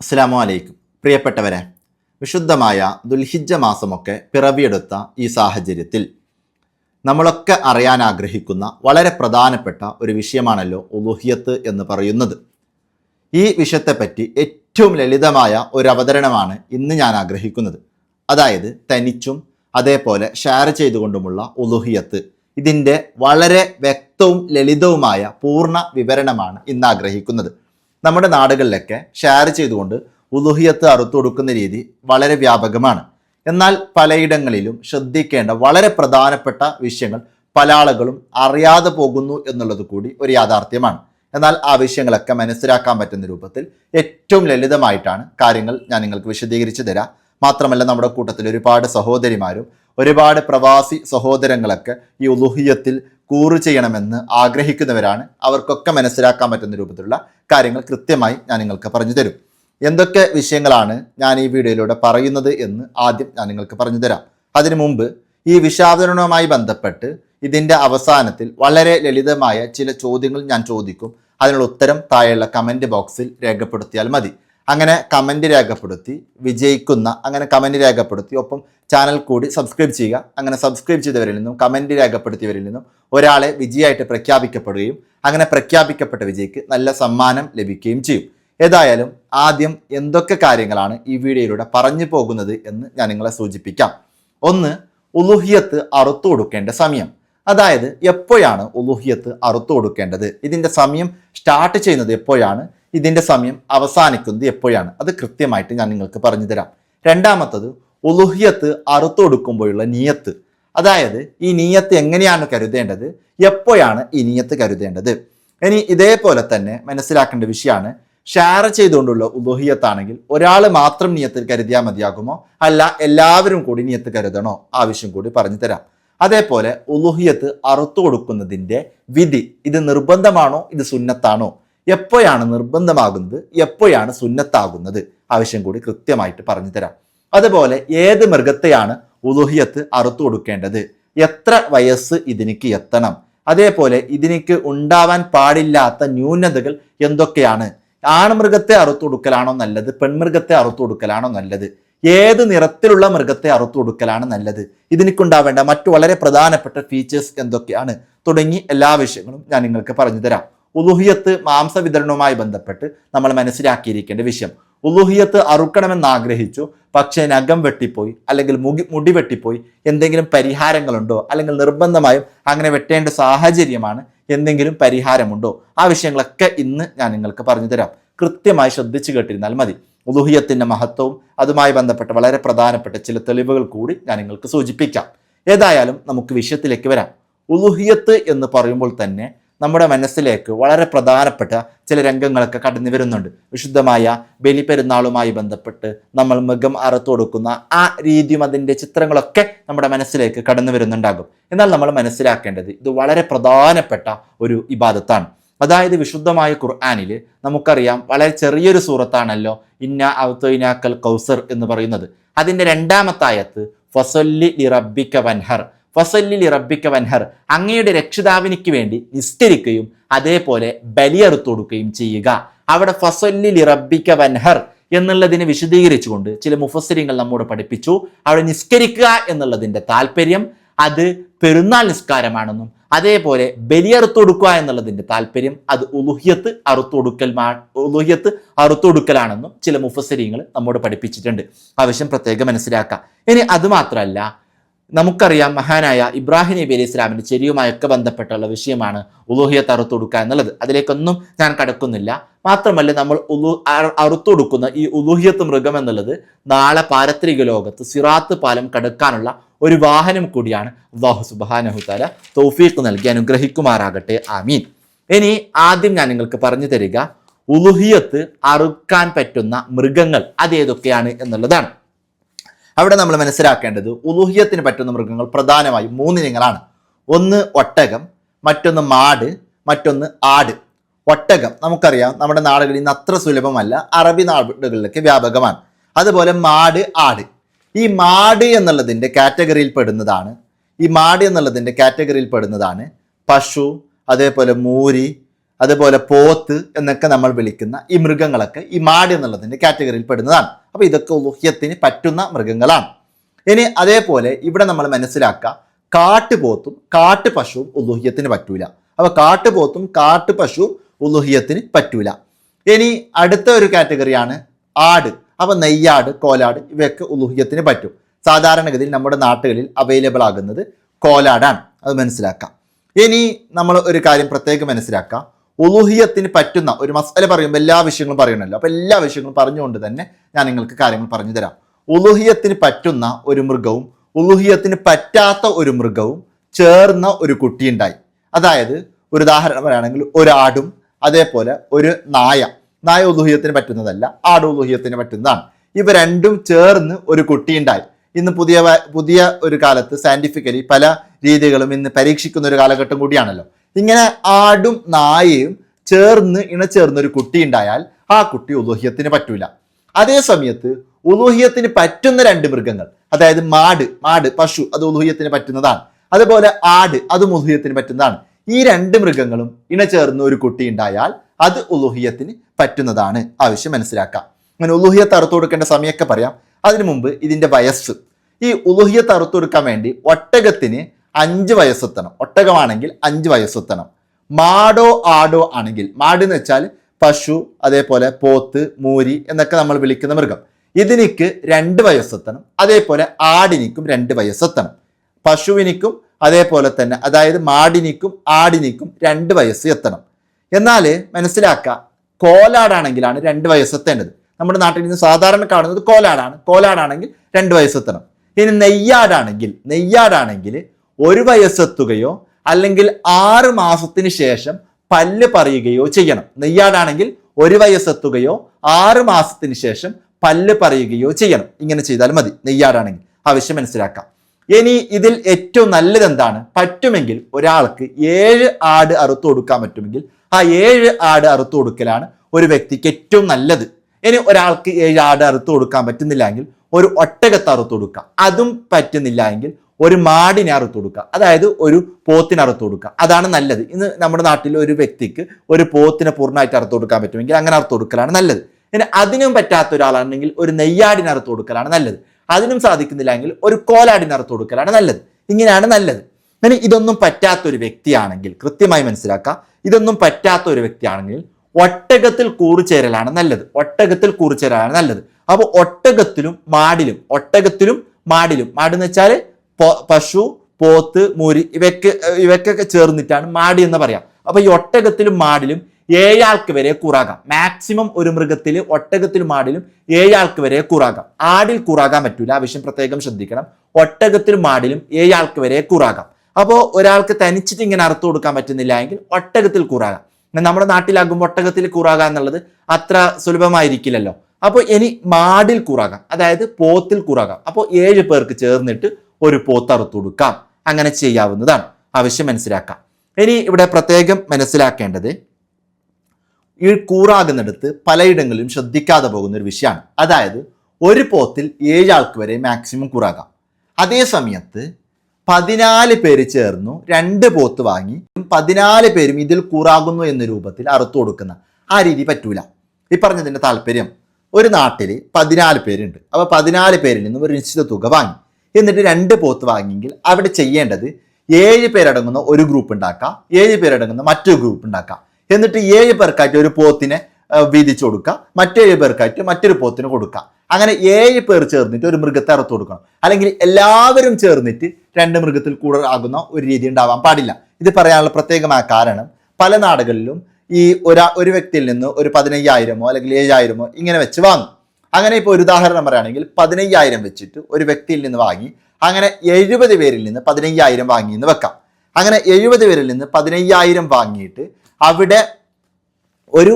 അസ്സാമു അലൈക്കും. പ്രിയപ്പെട്ടവരെ വിശുദ്ധമായ ദുൽഹിജ മാസമൊക്കെ പിറവിയെടുത്ത ഈ സാഹചര്യത്തിൽ നമ്മളൊക്കെ അറിയാൻ ആഗ്രഹിക്കുന്ന വളരെ പ്രധാനപ്പെട്ട ഒരു വിഷയമാണല്ലോ ഉലുഹിയത്ത് എന്ന് പറയുന്നത്. ഈ വിഷയത്തെപ്പറ്റി ഏറ്റവും ലളിതമായ ഒരു അവതരണമാണ് ഇന്ന് ഞാൻ ആഗ്രഹിക്കുന്നത്. അതായത് തനിച്ചും അതേപോലെ ഷെയർ ചെയ്തുകൊണ്ടുമുള്ള ഉലുഹിയത്ത്. ഇതിന്റെ വളരെ വ്യക്തവും ലളിതവുമായ പൂർണ വിവരണമാണ് ഇന്ന് ആഗ്രഹിക്കുന്നത്. നമ്മുടെ നാടുകളിലൊക്കെ ഷെയർ ചെയ്തുകൊണ്ട് ഉലുഹിയത്ത് അറുത്തു കൊടുക്കുന്ന രീതി വളരെ വ്യാപകമാണ്. എന്നാൽ പലയിടങ്ങളിലും ശ്രദ്ധിക്കേണ്ട വളരെ പ്രധാനപ്പെട്ട വിഷയങ്ങൾ പല ആളുകളും അറിയാതെ പോകുന്നു എന്നുള്ളത് കൂടി ഒരു യാഥാർത്ഥ്യമാണ്. എന്നാൽ ആ വിഷയങ്ങളൊക്കെ മനസ്സിലാക്കാൻ പറ്റുന്ന രൂപത്തിൽ ഏറ്റവും ലളിതമായിട്ടാണ് കാര്യങ്ങൾ ഞാൻ നിങ്ങൾക്ക് വിശദീകരിച്ചു തരാം. മാത്രമല്ല നമ്മുടെ കൂട്ടത്തിൽ ഒരുപാട് സഹോദരിമാരും ഒരുപാട് പ്രവാസി സഹോദരങ്ങളൊക്കെ ഈ ഉലുഹിയത്തിൽ കൂറ് ചെയ്യണമെന്ന് ആഗ്രഹിക്കുന്നവരാണ്. അവർക്കൊക്കെ മനസ്സിലാക്കാൻ പറ്റുന്ന രൂപത്തിലുള്ള കാര്യങ്ങൾ കൃത്യമായി ഞാൻ നിങ്ങൾക്ക് പറഞ്ഞു തരും. എന്തൊക്കെ വിഷയങ്ങളാണ് ഞാൻ ഈ വീഡിയോയിലൂടെ പറയുന്നത് എന്ന് ആദ്യം ഞാൻ നിങ്ങൾക്ക് പറഞ്ഞു തരാം. അതിനു മുമ്പ് ഈ വിഷാദനവുമായി ബന്ധപ്പെട്ട് ഇതിന്റെ അവസാനത്തിൽ വളരെ ലളിതമായ ചില ചോദ്യങ്ങൾ ഞാൻ ചോദിക്കും. അതിനുള്ള ഉത്തരം താഴെയുള്ള കമന്റ് ബോക്സിൽ രേഖപ്പെടുത്തിയാൽ മതി. അങ്ങനെ കമന്റ് രേഖപ്പെടുത്തി വിജയിക്കുന്ന അങ്ങനെ കമന്റ് രേഖപ്പെടുത്തി ഒപ്പം ചാനൽ കൂടി സബ്സ്ക്രൈബ് ചെയ്യുക. അങ്ങനെ സബ്സ്ക്രൈബ് ചെയ്തവരിൽ നിന്നും കമന്റ് രേഖപ്പെടുത്തിയവരിൽ നിന്നും ഒരാളെ വിജയമായിട്ട് പ്രഖ്യാപിക്കപ്പെടുകയും അങ്ങനെ പ്രഖ്യാപിക്കപ്പെട്ട വിജയിക്ക് നല്ല സമ്മാനം ലഭിക്കുകയും ചെയ്യും. ഏതായാലും ആദ്യം എന്തൊക്കെ കാര്യങ്ങളാണ് ഈ വീഡിയോയിലൂടെ പറഞ്ഞു പോകുന്നത് എന്ന് ഞാൻ നിങ്ങളെ സൂചിപ്പിക്കാം. ഒന്ന് ഉലുഹിയത്ത് അറുത്തു കൊടുക്കേണ്ട സമയം. അതായത് എപ്പോഴാണ് ഉലുഹിയത്ത് അറുത്തു കൊടുക്കേണ്ടത്? ഇതിന്റെ സമയം സ്റ്റാർട്ട് ചെയ്യുന്നത് എപ്പോഴാണ്? ഇതിന്റെ സമയം അവസാനിക്കുന്നത് എപ്പോഴാണ്? അത് കൃത്യമായിട്ട് ഞാൻ നിങ്ങൾക്ക് പറഞ്ഞു തരാം. രണ്ടാമത്തത് ഉലുഹ്യത്ത് അറുത്തു കൊടുക്കുമ്പോഴുള്ള നിയത്ത്. അതായത് ഈ നീയത്ത് എങ്ങനെയാണ് കരുതേണ്ടത്? എപ്പോഴാണ് ഈ നീയത്ത് കരുതേണ്ടത്? ഇനി ഇതേപോലെ തന്നെ മനസ്സിലാക്കേണ്ട വിഷയമാണ് ഷെയർ ചെയ്തുകൊണ്ടുള്ള ഉദോഹിയത്താണെങ്കിൽ ഒരാൾ മാത്രം നിയത്തിൽ കരുതിയാൽ മതിയാകുമോ? അല്ല എല്ലാവരും കൂടി നിയത്ത് കരുതണോ? ആവശ്യം കൂടി പറഞ്ഞു തരാം. അതേപോലെ ഉലുഹിയത്ത് അറുത്തു കൊടുക്കുന്നതിന്റെ വിധി ഇത് നിർബന്ധമാണോ? ഇത് സുന്നത്താണോ? എപ്പോഴാണ് നിർബന്ധമാകുന്നത്? എപ്പോഴാണ് സുന്നത്താകുന്നത്? ആവശ്യം കൂടി കൃത്യമായിട്ട് പറഞ്ഞു തരാം. അതുപോലെ ഏത് മൃഗത്തെയാണ് ഉലുഹിയത്ത് അറുത്തു കൊടുക്കേണ്ടത്? എത്ര വയസ്സ് ഇതിനിക്ക് എത്തണം? അതേപോലെ ഇതിനിക്ക് ഉണ്ടാവാൻ പാടില്ലാത്ത ന്യൂനതകൾ എന്തൊക്കെയാണ്? ആൺമൃഗത്തെ അറുത്തു കൊടുക്കലാണോ നല്ലത്? പെൺമൃഗത്തെ അറുത്തു കൊടുക്കലാണോ നല്ലത്? ഏത് നിറത്തിലുള്ള മൃഗത്തെ അറുത്തു കൊടുക്കലാണ് നല്ലത്? ഇതിനിക്കുണ്ടാവേണ്ട മറ്റു വളരെ പ്രധാനപ്പെട്ട ഫീച്ചേഴ്സ് എന്തൊക്കെയാണ്? തുടങ്ങി എല്ലാ വിഷയങ്ങളും ഞാൻ നിങ്ങൾക്ക് പറഞ്ഞു തരാം. ഉലുഹിയത്ത് മാംസ വിതരണവുമായി ബന്ധപ്പെട്ട് നമ്മൾ മനസ്സിലാക്കിയിരിക്കേണ്ട വിഷയം. ഉലുഹിയത്ത് അറുക്കണമെന്ന് ആഗ്രഹിച്ചു പക്ഷേ നഖം വെട്ടിപ്പോയി അല്ലെങ്കിൽ മുടി മുടി വെട്ടിപ്പോയി എന്തെങ്കിലും പരിഹാരങ്ങളുണ്ടോ അല്ലെങ്കിൽ നിർബന്ധമായും അങ്ങനെ വെട്ടേണ്ട സാഹചര്യമാണ് എന്തെങ്കിലും പരിഹാരമുണ്ടോ? ആ വിഷയങ്ങളൊക്കെ ഇന്ന് ഞാൻ നിങ്ങൾക്ക് പറഞ്ഞു തരാം. കൃത്യമായി ശ്രദ്ധിച്ചു കേട്ടിരുന്നാൽ മതി. ഉലുഹിയത്തിന്റെ മഹത്വവും അതുമായി ബന്ധപ്പെട്ട വളരെ പ്രധാനപ്പെട്ട ചില തെളിവുകൾ കൂടി ഞാൻ നിങ്ങൾക്ക് സൂചിപ്പിക്കാം. ഏതായാലും നമുക്ക് വിഷയത്തിലേക്ക് വരാം. ഉലുഹിയത്ത് എന്ന് പറയുമ്പോൾ തന്നെ നമ്മുടെ മനസ്സിലേക്ക് വളരെ പ്രധാനപ്പെട്ട ചില രംഗങ്ങളൊക്കെ കടന്നു വരുന്നുണ്ട്. വിശുദ്ധമായ ബലിപ്പെരുന്നാളുമായി ബന്ധപ്പെട്ട് നമ്മൾ മൃഗം അറുത്തു കൊടുക്കുന്ന ആ രീതിയും അതിന്റെ ചിത്രങ്ങളൊക്കെ നമ്മുടെ മനസ്സിലേക്ക് കടന്നു വരുന്നുണ്ടാകും. എന്നാൽ നമ്മൾ മനസ്സിലാക്കേണ്ടത് ഇത് വളരെ പ്രധാനപ്പെട്ട ഒരു ഇബാദത്താണ്. അതായത് വിശുദ്ധമായ ഖുർആാനിൽ നമുക്കറിയാം വളരെ ചെറിയൊരു സൂറത്താണല്ലോ ഇന്ന അവത്തൊയിനാക്കൽ കൗസർ എന്ന് പറയുന്നത്. അതിന്റെ രണ്ടാമത്തായത്ത് ഫസൊല്ലി ലിറബിക്ക വൻഹർ. ഫസല്ലി റബ്ബിക്ക വൻഹർ. അങ്ങയുടെ രക്ഷിതാവിനിക്ക് വേണ്ടി നിസ്കരിക്കുകയും അതേപോലെ ബലിയറുത്തു കൊടുക്കുകയും ചെയ്യുക. അവിടെ ഫസല്ലി റബ്ബിക്ക വൻഹർ എന്നുള്ളതിനെ വിശദീകരിച്ചുകൊണ്ട് ചില മുഫസ്സിരിങ്ങൾ നമ്മോട് പഠിപ്പിച്ചു. അവിടെ നിസ്കരിക്കുക എന്നുള്ളതിന്റെ താല്പര്യം അത് പെരുന്നാൾ നിസ്കാരമാണെന്നും അതേപോലെ ബലിയറുത്തു കൊടുക്കുക എന്നുള്ളതിന്റെ താല്പര്യം അത് ഉലുഹ്യത്ത് അറുത്തൊടുക്കൽ ഉലുഹ്യത്ത് അറുത്തൊടുക്കലാണെന്നും ചില മുഫസരിങ്ങൾ നമ്മോട് പഠിപ്പിച്ചിട്ടുണ്ട്. ആവശ്യം പ്രത്യേകം മനസ്സിലാക്കാം. ഇനി അത് മാത്രമല്ല നമുക്കറിയാം മഹാനായ ഇബ്രാഹിം നബി അലി ഇസ്ലാമിന്റെ ചെരിയുമായൊക്കെ ബന്ധപ്പെട്ടുള്ള വിഷയമാണ് ഉലൂഹിയത്ത് അറുത്തൊടുക്കുക എന്നുള്ളത്. അതിലേക്കൊന്നും ഞാൻ കടക്കുന്നില്ല. മാത്രമല്ല നമ്മൾ ഉലു അറുത്തൊടുക്കുന്ന ഈ ഉലൂഹിയത്ത് മൃഗം എന്നുള്ളത് നാളെ പാരത്രിക ലോകത്ത് സിറാത്ത് പാലം കടക്കാനുള്ള ഒരു വാഹനം കൂടിയാണ് അള്ളാഹു സുബാനഹുത്താല തൗഫീഖ് നൽകി അനുഗ്രഹിക്കുമാറാകട്ടെ. ആമീൻ. ഇനി ആദ്യം ഞാൻ നിങ്ങൾക്ക് പറഞ്ഞു തരിക ഉലുഹിയത്ത് അറുക്കാൻ പറ്റുന്ന മൃഗങ്ങൾ അതേതൊക്കെയാണ് എന്നുള്ളതാണ്. അവിടെ നമ്മൾ മനസ്സിലാക്കേണ്ടത് ഉലൂഹ്യത്തിന് പറ്റുന്ന മൃഗങ്ങൾ പ്രധാനമായും മൂന്ന് ഇനങ്ങളാണ്. ഒന്ന് ഒട്ടകം മറ്റൊന്ന് മാട് മറ്റൊന്ന് ആട്. ഒട്ടകം നമുക്കറിയാം നമ്മുടെ നാടുകളിൽ ഇന്ന് അത്ര സുലഭമല്ല അറബി നാടുകളിലൊക്കെ വ്യാപകമാണ്. അതുപോലെ മാട് ആട്. ഈ മാട് എന്നുള്ളതിന്റെ കാറ്റഗറിയിൽ പെടുന്നതാണ്. ഈ മാട് എന്നുള്ളതിന്റെ കാറ്റഗറിയിൽ പെടുന്നതാണ് പശു അതേപോലെ മൂരി അതുപോലെ പോത്ത് എന്നൊക്കെ നമ്മൾ വിളിക്കുന്ന ഈ മൃഗങ്ങളൊക്കെ ഈ മാട് എന്നുള്ളതിന്റെ കാറ്റഗറിയിൽ പെടുന്നതാണ്. അപ്പോൾ ഇതൊക്കെ ഉലുഹ്യത്തിന് പറ്റുന്ന മൃഗങ്ങളാണ്. ഇനി അതേപോലെ ഇവിടെ നമ്മൾ മനസ്സിലാക്കുക കാട്ടുപോത്തും കാട്ടുപശുവും ഉലുഹ്യത്തിന് പറ്റൂല. അപ്പോൾ കാട്ടുപോത്തും കാട്ടുപശുവും ഉലുഹ്യത്തിന് പറ്റൂല. ഇനി അടുത്ത ഒരു കാറ്റഗറിയാണ് ആട്. അപ്പോൾ നെയ്യാട് കോലാട് ഇവയൊക്കെ ഉലുഹ്യത്തിന് പറ്റും. സാധാരണഗതിയിൽ നമ്മുടെ നാട്ടുകളിൽ അവൈലബിൾ ആകുന്നത് കോലാടാണ്. അത് മനസ്സിലാക്കാം. ഇനി നമ്മൾ ഒരു കാര്യം പ്രത്യേകം മനസ്സിലാക്കാം. ഉലുഹിയത്തിന് പറ്റുന്ന ഒരു മസാല പറയുമ്പോൾ എല്ലാ വിഷയങ്ങളും പറയണമല്ലോ അപ്പോൾ എല്ലാ വിഷയങ്ങളും പറഞ്ഞുകൊണ്ട് തന്നെ ഞാൻ നിങ്ങൾക്ക് കാര്യങ്ങൾ പറഞ്ഞു തരാം. ഉലുഹിയത്തിന് പറ്റുന്ന ഒരു മൃഗവും ഉലുഹിയത്തിന് പറ്റാത്ത ഒരു മൃഗവും ചേർന്ന ഒരു കുട്ടിയുണ്ടായി അതായത് ഒരു ഉദാഹരണം പറയുകയാണെങ്കിൽ ഒരാടും അതേപോലെ ഒരു നായ. നായ ഉലുഹിയത്തിന് പറ്റുന്നതല്ല ആട് ഉലുഹിയത്തിന് പറ്റുന്നതാണ്. ഇവ രണ്ടും ചേർന്ന് ഒരു കുട്ടിയുണ്ടായി ഇന്ന് പുതിയ പുതിയ ഒരു കാലത്ത് സയന്റിഫിക്കലി പല രീതികളും ഇന്ന് പരീക്ഷിക്കുന്ന ഒരു കാലഘട്ടം കൂടിയാണല്ലോ. ഇങ്ങനെ ആടും നായയും ചേർന്ന് ഇണചേർന്ന ഒരു കുട്ടി ഉണ്ടായാൽ ആ കുട്ടി ഉലോഹ്യത്തിന് പറ്റൂല. അതേ സമയത്ത് ഉലോഹ്യത്തിന് പറ്റുന്ന രണ്ട് മൃഗങ്ങൾ അതായത് മാട് മാട് പശു അത് ഉലോഹ്യത്തിന് പറ്റുന്നതാണ്. അതുപോലെ ആട് അതും ഉലോഹ്യത്തിന് പറ്റുന്നതാണ്. ഈ രണ്ട് മൃഗങ്ങളും ഇണചേർന്ന് ഒരു കുട്ടി ഉണ്ടായാൽ അത് ഉലോഹ്യത്തിന് പറ്റുന്നതാണ്. ആവശ്യം മനസ്സിലാക്കാം. അങ്ങനെ ഉലുഹ്യത്ത് അറുത്തു കൊടുക്കേണ്ട സമയമൊക്കെ പറയാം. അതിനു മുമ്പ് ഇതിന്റെ വയസ്സ്. ഈ ഉലുഹ്യത്ത് അറുത്തു കൊടുക്കാൻ വേണ്ടി ഒട്ടകത്തിന് അഞ്ച് വയസ്സെത്തണം. ഒട്ടകമാണെങ്കിൽ അഞ്ച് വയസ്സെത്തണം. മാടോ ആടോ ആണെങ്കിൽ മാട് എന്ന് വെച്ചാൽ പശു അതേപോലെ പോത്ത് മൂരി എന്നൊക്കെ നമ്മൾ വിളിക്കുന്ന മൃഗം. ഇതിനിക്ക് രണ്ട് വയസ്സെത്തണം. അതേപോലെ ആടിനിക്കും രണ്ട് വയസ്സെത്തണം. പശുവിനിക്കും അതേപോലെ തന്നെ അതായത് മാടിനിക്കും ആടിനിക്കും രണ്ട് വയസ്സ് എത്തണം. എന്നാൽ മനസ്സിലാക്കുക കോലാടാണെങ്കിലാണ് രണ്ട് വയസ്സെത്തേണ്ടത്. നമ്മുടെ നാട്ടിൽ നിന്ന് സാധാരണ കാണുന്നത് കോലാടാണ്. കോലാടാണെങ്കിൽ രണ്ട് വയസ്സെത്തണം. ഇനി നെയ്യാടാണെങ്കിൽ നെയ്യാടാണെങ്കിൽ ഒരു വയസ്സെത്തുകയോ അല്ലെങ്കിൽ ആറ് മാസത്തിന് ശേഷം പല്ല് പറയുകയോ ചെയ്യണം. നെയ്യാടാണെങ്കിൽ ഒരു വയസ്സെത്തുകയോ ആറ് മാസത്തിന് ശേഷം പല്ല് പറയുകയോ ചെയ്യണം. ഇങ്ങനെ ചെയ്താൽ മതി. നെയ്യാടാണെങ്കിൽ. ആവശ്യം മനസ്സിലാക്കാം. ഇനി ഇതിൽ ഏറ്റവും നല്ലത് എന്താണ് പറ്റുമെങ്കിൽ ഒരാൾക്ക് ഏഴ് ആട് അറുത്തു കൊടുക്കാൻ പറ്റുമെങ്കിൽ ആ ഏഴ് ആട് അറുത്തു കൊടുക്കലാണ് ഒരു വ്യക്തിക്ക് ഏറ്റവും നല്ലത്. ഇനി ഒരാൾക്ക് ഏഴ് ആട് അറുത്തു കൊടുക്കാൻ പറ്റുന്നില്ല എങ്കിൽ ഒരു ഒട്ടകത്ത് അറുത്തു കൊടുക്കാം. അതും പറ്റുന്നില്ല എങ്കിൽ ഒരു മാടിനെ അറുത്തു കൊടുക്കുക. അതായത് ഒരു പോത്തിനെ അറുത്തു കൊടുക്കുക. അതാണ് നല്ലത്. ഇന്ന് നമ്മുടെ നാട്ടിൽ ഒരു വ്യക്തിക്ക് ഒരു പോത്തിനെ പൂർണമായിട്ട് അറുത്തു കൊടുക്കാൻ പറ്റുമെങ്കിൽ അങ്ങനെ അറുത്തു കൊടുക്കലാണ് നല്ലത്. പിന്നെ അതിനും പറ്റാത്ത ഒരാളാണെങ്കിൽ ഒരു നെയ്യാടിനെ അറുത്തു കൊടുക്കലാണ് നല്ലത്. അതിനും സാധിക്കുന്നില്ലെങ്കിൽ ഒരു കോലാടിനെ അറുത്തു കൊടുക്കലാണ് നല്ലത്. ഇങ്ങനെയാണ് നല്ലത്. ഇനി ഇതൊന്നും പറ്റാത്ത ഒരു വ്യക്തിയാണെങ്കിൽ കൃത്യമായി മനസ്സിലാക്കുക. ഇതൊന്നും പറ്റാത്ത ഒരു വ്യക്തിയാണെങ്കിൽ ഒട്ടകത്തിൽ കൂറുചേരലാണ് നല്ലത്. ഒട്ടകത്തിൽ കൂറുചേരലാണ് നല്ലത്. അപ്പോൾ ഒട്ടകത്തിലും മാടിലും ഒട്ടകത്തിലും മാടിലും. മാടെന്ന് വെച്ചാൽ പശു പോത്ത് മുരി ഇവയ്ക്ക് ഇവയ്ക്കൊക്കെ ചേർന്നിട്ടാണ് മാടി എന്ന് പറയാം. അപ്പൊ ഈ ഒട്ടകത്തിലും മാടിലും ഏഴാൾക്ക് വരെ കുറാകാം. മാക്സിമം ഒരു മൃഗത്തിൽ ഒട്ടകത്തിലും മാടിലും ഏഴാൾക്ക് വരെ കുറാകാം. ആടിൽ കുറാകാൻ പറ്റൂല. ആ വിഷയം പ്രത്യേകം ശ്രദ്ധിക്കണം. ഒട്ടകത്തിലും മാടിലും ഏഴാൾക്ക് വരെ കുറാകാം. അപ്പോൾ ഒരാൾക്ക് തനിച്ചിട്ട് ഇങ്ങനെ അറുത്തു കൊടുക്കാൻ പറ്റുന്നില്ല എങ്കിൽ ഒട്ടകത്തിൽ കുറാകാം. നമ്മുടെ നാട്ടിലാകുമ്പോൾ ഒട്ടകത്തിൽ കുറാകാം എന്നുള്ളത് അത്ര സുലഭമായിരിക്കില്ലല്ലോ. അപ്പോൾ ഇനി മാടിൽ കുറാകാം. അതായത് പോത്തിൽ കുറാകാം. അപ്പോൾ ഏഴ് പേർക്ക് ചേർന്നിട്ട് ഒരു പോത്തറുത്തു കൊടുക്കാം. അങ്ങനെ ചെയ്യാവുന്നതാണ്. ആവശ്യം മനസ്സിലാക്കാം. ഇനി ഇവിടെ പ്രത്യേകം മനസ്സിലാക്കേണ്ടത് ഈ കൂറാകുന്നിടത്ത് പലയിടങ്ങളിലും ശ്രദ്ധിക്കാതെ പോകുന്ന ഒരു വിഷയമാണ്. അതായത് ഒരു പോത്തിൽ ഏഴാൾക്ക് വരെ മാക്സിമം കൂറാകാം. അതേ സമയത്ത് പതിനാല് പേര് ചേർന്നു രണ്ട് പോത്ത് വാങ്ങി പതിനാല് പേരും ഇതിൽ കൂറാകുന്നു എന്ന രൂപത്തിൽ അറുത്തു കൊടുക്കുന്ന ആ രീതി പറ്റൂല. ഈ പറഞ്ഞതിന്റെ താല്പര്യം. ഒരു നാട്ടിൽ പതിനാല് പേരുണ്ട്. അപ്പോൾ പതിനാല് പേരിൽ നിന്നും ഒരു നിശ്ചിത തുക വാങ്ങി. എന്നിട്ട് രണ്ട് പോത്ത് വാങ്ങിയെങ്കിൽ അവിടെ ചെയ്യേണ്ടത് ഏഴ് പേരടങ്ങുന്ന ഒരു ഗ്രൂപ്പ് ഉണ്ടാക്കാം ഏഴ് പേരടങ്ങുന്ന മറ്റൊരു ഗ്രൂപ്പ് ഉണ്ടാക്കാം. എന്നിട്ട് ഏഴ് പേർക്കായിട്ട് ഒരു പോത്തിനെ വീതിച്ചു കൊടുക്കുക മറ്റേഴ് പേർക്കായിട്ട് മറ്റൊരു പോത്തിന് കൊടുക്കുക അങ്ങനെ ഏഴ് പേർ ചേർന്നിട്ട് ഒരു മൃഗത്തെ അറുത്ത് കൊടുക്കണം. അല്ലെങ്കിൽ എല്ലാവരും ചേർന്നിട്ട് രണ്ട് മൃഗത്തിൽ കൂടുതൽ ആകുന്ന ഒരു രീതി ഉണ്ടാവാൻ പാടില്ല. ഇത് പറയാനുള്ള പ്രത്യേകമായ കാരണം പല നാടുകളിലും ഈ ഒരാ ഒരു വ്യക്തിയിൽ നിന്ന് ഒരു പതിനയ്യായിരമോ അല്ലെങ്കിൽ ഏഴായിരമോ ഇങ്ങനെ വെച്ച് വാങ്ങും. അങ്ങനെ ഇപ്പോൾ ഒരു ഉദാഹരണം പറയുകയാണെങ്കിൽ പതിനയ്യായിരം വെച്ചിട്ട് ഒരു വ്യക്തിയിൽ നിന്ന് വാങ്ങി അങ്ങനെ എഴുപത് പേരിൽ നിന്ന് പതിനയ്യായിരം വാങ്ങി എന്ന് വെക്കാം. അങ്ങനെ എഴുപത് പേരിൽ നിന്ന് പതിനയ്യായിരം വാങ്ങിയിട്ട് അവിടെ ഒരു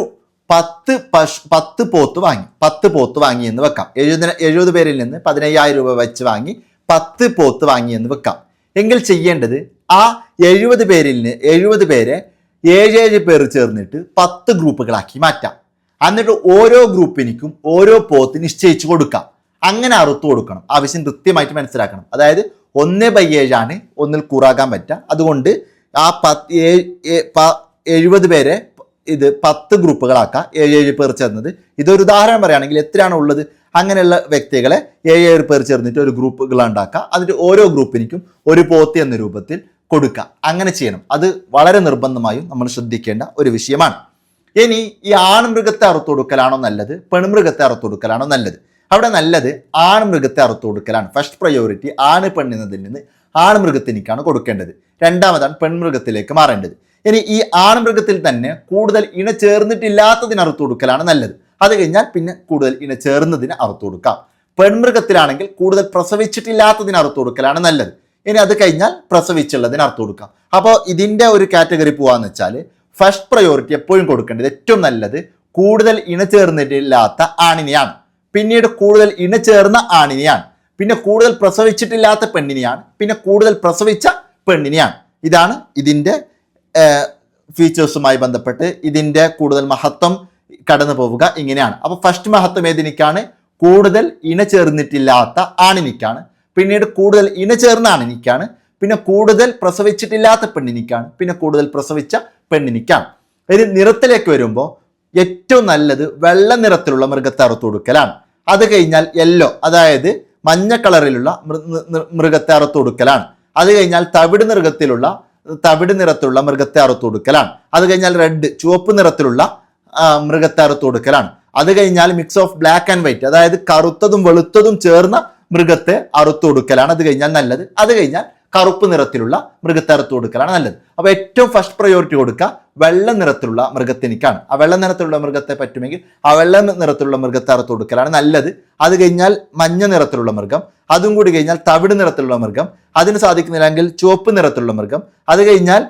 പത്ത് പശു പത്ത് പോത്ത് വാങ്ങി പത്ത് പോത്ത് വാങ്ങി എന്ന് വെക്കാം. എഴുപതിന് എഴുപത് പേരിൽ നിന്ന് പതിനയ്യായിരം രൂപ വെച്ച് വാങ്ങി പത്ത് പോത്ത് വാങ്ങി എന്ന് വെക്കാം. എങ്കിൽ ചെയ്യേണ്ടത് ആ എഴുപത് പേരിൽ നിന്ന് എഴുപത് പേരെ ഏഴേഴ് പേർ ചേർന്നിട്ട് പത്ത് ഗ്രൂപ്പുകളാക്കി മാറ്റാം. എന്നിട്ട് ഓരോ ഗ്രൂപ്പിനിക്കും ഓരോ പോത്ത് നിശ്ചയിച്ചു കൊടുക്കാം. അങ്ങനെ അറുത്തു കൊടുക്കണം. ആവശ്യം കൃത്യമായിട്ട് മനസ്സിലാക്കണം. അതായത് ഒന്ന് ബൈ ഏഴാണ്. ഒന്നിൽ കുറാകാൻ പറ്റുക അതുകൊണ്ട് ആ പത്ത് എഴുപത് പേരെ ഇത് പത്ത് ഗ്രൂപ്പുകളാക്കുക ഏഴ് ഏഴ് പേർ ചേർന്നത്. ഇതൊരു ഉദാഹരണം പറയുകയാണെങ്കിൽ എത്രയാണ് ഉള്ളത്? അങ്ങനെയുള്ള വ്യക്തികളെ ഏഴ് ഏഴ് പേർ ചേർന്നിട്ട് ഒരു ഗ്രൂപ്പുകൾ ഉണ്ടാക്കുക അതിന്റെ ഓരോ ഗ്രൂപ്പിനിക്കും ഒരു പോത്ത് എന്ന രൂപത്തിൽ കൊടുക്കുക അങ്ങനെ ചെയ്യണം. അത് വളരെ നിർബന്ധമായും നമ്മൾ ശ്രദ്ധിക്കേണ്ട ഒരു വിഷയമാണ്. ഇനി ഈ ആൺമൃഗത്തെ അറുത്തു കൊടുക്കലാണോ നല്ലത്? പെൺമൃഗത്തെ അറുത്തു കൊടുക്കലാണോ നല്ലത്? അവിടെ നല്ലത് ആൺമൃഗത്തെ അറുത്തു കൊടുക്കലാണ്. ഫസ്റ്റ് പ്രയോറിറ്റി ആണ് പെണ്ണെന്നതിൽ നിന്ന് ആൺമൃഗത്തിനേക്കാണ് കൊടുക്കേണ്ടത്. രണ്ടാമതാണ് പെൺമൃഗത്തിലേക്ക് മാറേണ്ടത്. ഇനി ഈ ആൺമൃഗത്തിൽ തന്നെ കൂടുതൽ ഇണ ചേർന്നിട്ടില്ലാത്തതിന് അറുത്തു കൊടുക്കലാണ് നല്ലത്. അത് കഴിഞ്ഞാൽ പിന്നെ കൂടുതൽ ഇണ ചേർന്നതിന് അറുത്തു കൊടുക്കാം. പെൺമൃഗത്തിലാണെങ്കിൽ കൂടുതൽ പ്രസവിച്ചിട്ടില്ലാത്തതിന് അറുത്തു കൊടുക്കലാണ് നല്ലത്. ഇനി അത് കഴിഞ്ഞാൽ പ്രസവിച്ചുള്ളതിന് അർത്ഥം കൊടുക്കാം. അപ്പോൾ ഇതിന്റെ ഒരു കാറ്റഗറി പോവാന്ന് വെച്ചാൽ ഫസ്റ്റ് പ്രയോറിറ്റി എപ്പോഴും കൊടുക്കേണ്ടത് ഏറ്റവും നല്ലത് കൂടുതൽ ഇണ ചേർന്നിട്ടില്ലാത്ത ആണിനെയാണ്. പിന്നീട് കൂടുതൽ ഇണ ചേർന്ന ആണിനെയാണ്. പിന്നെ കൂടുതൽ പ്രസവിച്ചിട്ടില്ലാത്ത പെണ്ണിനെയാണ്. പിന്നെ കൂടുതൽ പ്രസവിച്ച പെണ്ണിനെയാണ്. ഇതാണ് ഇതിന്റെ ഫീച്ചേഴ്സുമായി ബന്ധപ്പെട്ട് ഇതിന്റെ കൂടുതൽ മഹത്വം കടന്നു പോവുക ഇങ്ങനെയാണ്. അപ്പോൾ ഫസ്റ്റ് മഹത്വം ഏതിനിക്കാണ്? കൂടുതൽ ഇണ ചേർന്നിട്ടില്ലാത്ത ആണിനിക്കാണ്. പിന്നീട് കൂടുതൽ ഇണ ചേർന്ന ആണിനിക്കാണ്. പിന്നെ കൂടുതൽ പ്രസവിച്ചിട്ടില്ലാത്ത പെണ്ണിനിക്കാണ്. പിന്നെ കൂടുതൽ പ്രസവിച്ച പെണ്ണിനിക്കാണ് ഇനി നിറത്തിലേക്ക് വരുമ്പോൾ ഏറ്റവും നല്ലത് വെള്ള നിറത്തിലുള്ള മൃഗത്തെ അറുത്തു കൊടുക്കലാണ് അത് കഴിഞ്ഞാൽ യെല്ലോ അതായത് മഞ്ഞ കളറിലുള്ള മൃഗത്തെ അറുത്തു കൊടുക്കലാണ് അത് കഴിഞ്ഞാൽ തവിട് നിറത്തിലുള്ള തവിട് നിറത്തിലുള്ള മൃഗത്തെ അറുത്തു കൊടുക്കലാണ് അത് കഴിഞ്ഞാൽ റെഡ് ചുവപ്പ് നിറത്തിലുള്ള മൃഗത്തെ അറുത്തു കൊടുക്കലാണ് അത് കഴിഞ്ഞാൽ mix of black and white അതായത് കറുത്തതും വെളുത്തതും ചേർന്ന മൃഗത്തെ അറുത്തു കൊടുക്കലാണ് അത് കഴിഞ്ഞാൽ നല്ലത്. അത് കഴിഞ്ഞാൽ കറുപ്പ് നിറത്തിലുള്ള മൃഗത്തെ അറുത്തു കൊടുക്കലാണ് നല്ലത്. അപ്പോൾ ഏറ്റവും ഫസ്റ്റ് പ്രയോറിറ്റി കൊടുക്കുക വെള്ള നിറത്തിലുള്ള മൃഗത്തിനിക്കാണ്. ആ വെള്ള നിറത്തിലുള്ള മൃഗത്തെ പറ്റുമെങ്കിൽ ആ വെള്ള നിറത്തിലുള്ള മൃഗത്തെ കൊടുക്കലാണ് നല്ലത്. അത് കഴിഞ്ഞാൽ മഞ്ഞ നിറത്തിലുള്ള മൃഗം അതും കൂടി കഴിഞ്ഞാൽ തവിട് നിറത്തിലുള്ള മൃഗം അതിന് സാധിക്കുന്നില്ലെങ്കിൽ ചുവപ്പ് നിറത്തിലുള്ള മൃഗം അത് കഴിഞ്ഞാൽ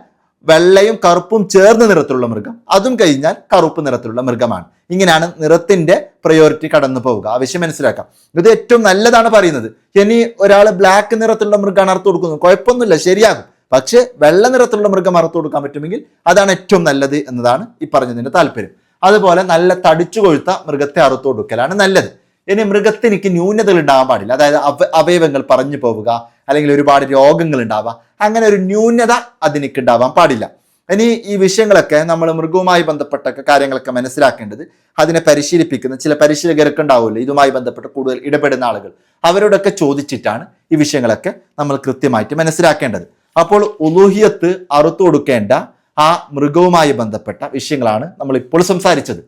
വെള്ളയും കറുപ്പും ചേർന്ന നിറത്തിലുള്ള മൃഗം. അതും കഴിഞ്ഞാൽ കറുപ്പ് നിറത്തിലുള്ള മൃഗമാണ്. ഇങ്ങനെയാണ് നിറത്തിന്റെ പ്രയോറിറ്റി കടന്നു പോവുക. ആവശ്യം മനസ്സിലാക്കാം. ഇത് ഏറ്റവും നല്ലതാണ് പറയുന്നത്. ഇനി ഒരാൾ ബ്ലാക്ക് നിറത്തിലുള്ള മൃഗമാണ് അറുത്തു കൊടുക്കുന്നത്. കുഴപ്പമൊന്നുമില്ല ശരിയാകും. പക്ഷേ വെള്ള നിറത്തിലുള്ള മൃഗം അറുത്തു കൊടുക്കാൻ പറ്റുമെങ്കിൽ അതാണ് ഏറ്റവും നല്ലത് എന്നതാണ് ഈ പറഞ്ഞതിന്റെ താല്പര്യം. അതുപോലെ നല്ല തടിച്ചു കൊഴുത്ത മൃഗത്തെ അറുത്തു കൊടുക്കലാണ് നല്ലത്. ഇനി മൃഗത്തിനിക്ക് ന്യൂനതകൾ ഉണ്ടാകാൻ പാടില്ല. അതായത് അവ അവയവങ്ങൾ പറഞ്ഞു പോവുക അല്ലെങ്കിൽ ഒരുപാട് രോഗങ്ങൾ ഉണ്ടാവാം അങ്ങനെ ഒരു ന്യൂനത അതിനേക്ക് ഉണ്ടാവാൻ പാടില്ല. ഇനി ഈ വിഷയങ്ങളൊക്കെ നമ്മൾ മൃഗവുമായി ബന്ധപ്പെട്ടൊക്കെ കാര്യങ്ങളൊക്കെ മനസ്സിലാക്കേണ്ടത് അതിനെ പരിശീലിപ്പിക്കുന്ന ചില പരിശീലകരൊക്കെ ഉണ്ടാവുമല്ലോ. ഇതുമായി ബന്ധപ്പെട്ട് കൂടുതൽ ഇടപെടുന്ന ആളുകൾ. അവരോടൊക്കെ ചോദിച്ചിട്ടാണ് ഈ വിഷയങ്ങളൊക്കെ നമ്മൾ കൃത്യമായിട്ട് മനസ്സിലാക്കേണ്ടത്. അപ്പോൾ ഉലൂഹിയത്ത് അറുത്തു കൊടുക്കേണ്ട ആ മൃഗവുമായി ബന്ധപ്പെട്ട വിഷയങ്ങളാണ് നമ്മൾ ഇപ്പോൾ സംസാരിച്ചത്.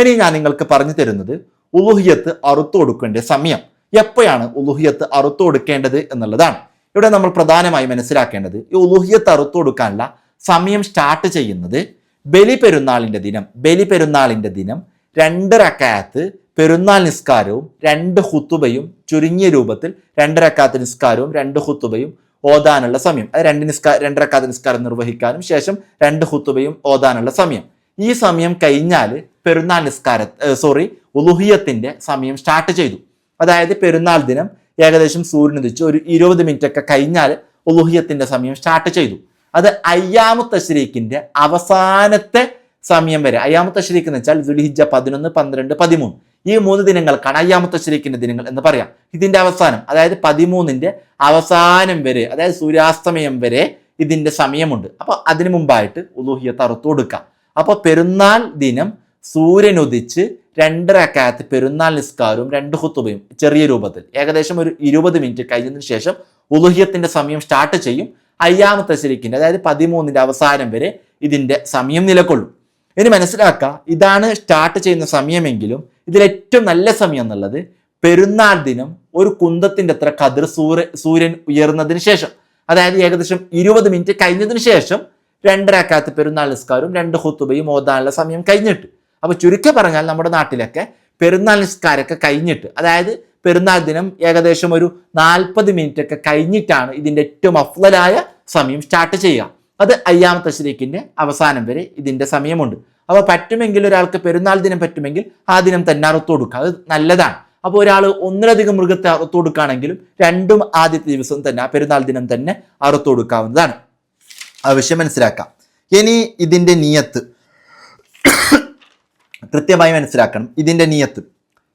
ഇനി ഞാൻ നിങ്ങൾക്ക് പറഞ്ഞു തരുന്നത് ഉലൂഹിയത്ത് അറുത്തു കൊടുക്കേണ്ട സമയം. എപ്പോഴാണ് ഉലുഹിയത്ത് അറുത്തു കൊടുക്കേണ്ടത് എന്നുള്ളതാണ്. ഇവിടെ നമ്മൾ പ്രധാനമായി മനസ്സിലാക്കേണ്ടത് ഈ ഉലുഹിയത്ത് അറുത്തു കൊടുക്കാനുള്ള സമയം സ്റ്റാർട്ട് ചെയ്യുന്നത് ബലി പെരുന്നാളിന്റെ ദിനം ബലി പെരുന്നാളിന്റെ ദിനം രണ്ട് റക്കായത്ത് പെരുന്നാൾ നിസ്കാരവും രണ്ട് ഹുത്തുബയും ചുരുങ്ങിയ രൂപത്തിൽ രണ്ട് നിസ്കാരവും രണ്ട് ഹുത്തുബയും ഓതാനുള്ള സമയം. അത് രണ്ട് നിസ്കാര രണ്ട് നിസ്കാരം നിർവഹിക്കാനും ശേഷം രണ്ട് ഹുത്തുബയും ഓതാനുള്ള സമയം. ഈ സമയം കഴിഞ്ഞാൽ പെരുന്നാൾ നിസ്കാര സോറി ഉലുഹിയത്തിന്റെ സമയം സ്റ്റാർട്ട് ചെയ്തു. അതായത് പെരുന്നാൾ ദിനം ഏകദേശം സൂര്യൻ ഉദിച്ച് ഒരു ഇരുപത് മിനിറ്റ് ഒക്കെ കഴിഞ്ഞാൽ ഉലുഹിയത്തിന്റെ സമയം സ്റ്റാർട്ട് ചെയ്തു. അത് അയ്യാമു തശ്രീഖിന്റെ അവസാനത്തെ സമയം വരെ. അയ്യാമു തശ്രീഖ് എന്ന് വെച്ചാൽ ദുൽഹിജ പതിനൊന്ന് പന്ത്രണ്ട് പതിമൂന്ന്. ഈ മൂന്ന് ദിനങ്ങൾക്കാണ് അയ്യാമു തശ്രീഖിന്റെ ദിനങ്ങൾ എന്ന് പറയാം. ഇതിന്റെ അവസാനം അതായത് പതിമൂന്നിന്റെ അവസാനം വരെ അതായത് സൂര്യാസ്തമയം വരെ ഇതിന്റെ സമയമുണ്ട്. അപ്പൊ അതിനു മുമ്പായിട്ട് ഉലൂഹിയത്ത് അറുത്തു കൊടുക്കാം. അപ്പൊ പെരുന്നാൾ ദിനം സൂര്യൻ ഉദിച്ച് രണ്ടര റക്കാത്ത് പെരുന്നാൾ നിസ്കാരവും രണ്ട് ഹുത്തുബയും ചെറിയ രൂപത്തിൽ. ഏകദേശം ഒരു ഇരുപത് മിനിറ്റ് കഴിഞ്ഞതിന് ശേഷം ഉലുഹ്യത്തിന്റെ സമയം സ്റ്റാർട്ട് ചെയ്യും. അയ്യാമത്തെ ശരിക്കിന്റെ അതായത് പതിമൂന്നിന്റെ അവസാനം വരെ ഇതിന്റെ സമയം നിലകൊള്ളും. ഇനി മനസ്സിലാക്കുക ഇതാണ് സ്റ്റാർട്ട് ചെയ്യുന്ന സമയമെങ്കിലും ഇതിലേറ്റവും നല്ല സമയം എന്നുള്ളത് പെരുന്നാൾ ദിനം ഒരു കുന്തത്തിന്റെ അത്ര കതിർ സൂര്യ സൂര്യൻ ഉയർന്നതിന് ശേഷം. അതായത് ഏകദേശം ഇരുപത് മിനിറ്റ് കഴിഞ്ഞതിന് ശേഷം രണ്ടരക്കാത്ത് പെരുന്നാൾ നിസ്കാരവും രണ്ട് ഹുത്തുബയും ഓതാനുള്ള സമയം കഴിഞ്ഞിട്ട്. അപ്പൊ ചുരുക്കി പറഞ്ഞാൽ നമ്മുടെ നാട്ടിലൊക്കെ പെരുന്നാൾ നിസ്കാരമൊക്കെ കഴിഞ്ഞിട്ട് അതായത് പെരുന്നാൾ ദിനം ഏകദേശം ഒരു നാൽപ്പത് മിനിറ്റ് ഒക്കെ കഴിഞ്ഞിട്ടാണ് ഇതിന്റെ ഏറ്റവും അഫ്ലലായ സമയം സ്റ്റാർട്ട് ചെയ്യുക. അത് അയ്യാമത്തെ ശരീക്കിന്റെ അവസാനം വരെ ഇതിന്റെ സമയമുണ്ട്. അപ്പോൾ പറ്റുമെങ്കിൽ ഒരാൾക്ക് പെരുന്നാൾ ദിനം പറ്റുമെങ്കിൽ ആ ദിനം തന്നെ അറുത്തു കൊടുക്കുക. അത് നല്ലതാണ്. അപ്പോൾ ഒരാൾ ഒന്നിലധികം മൃഗത്തെ അറുത്തു കൊടുക്കുകയാണെങ്കിലും രണ്ടും ആദ്യത്തെ ദിവസം തന്നെ ആ പെരുന്നാൾ ദിനം തന്നെ അറുത്തു കൊടുക്കാവുന്നതാണ്. ആവശ്യം മനസ്സിലാക്കാം. ഇനി ഇതിന്റെ നിയത്ത്. കൃത്യമായി മനസ്സിലാക്കണം. ഇതിന്റെ നിയത്ത്.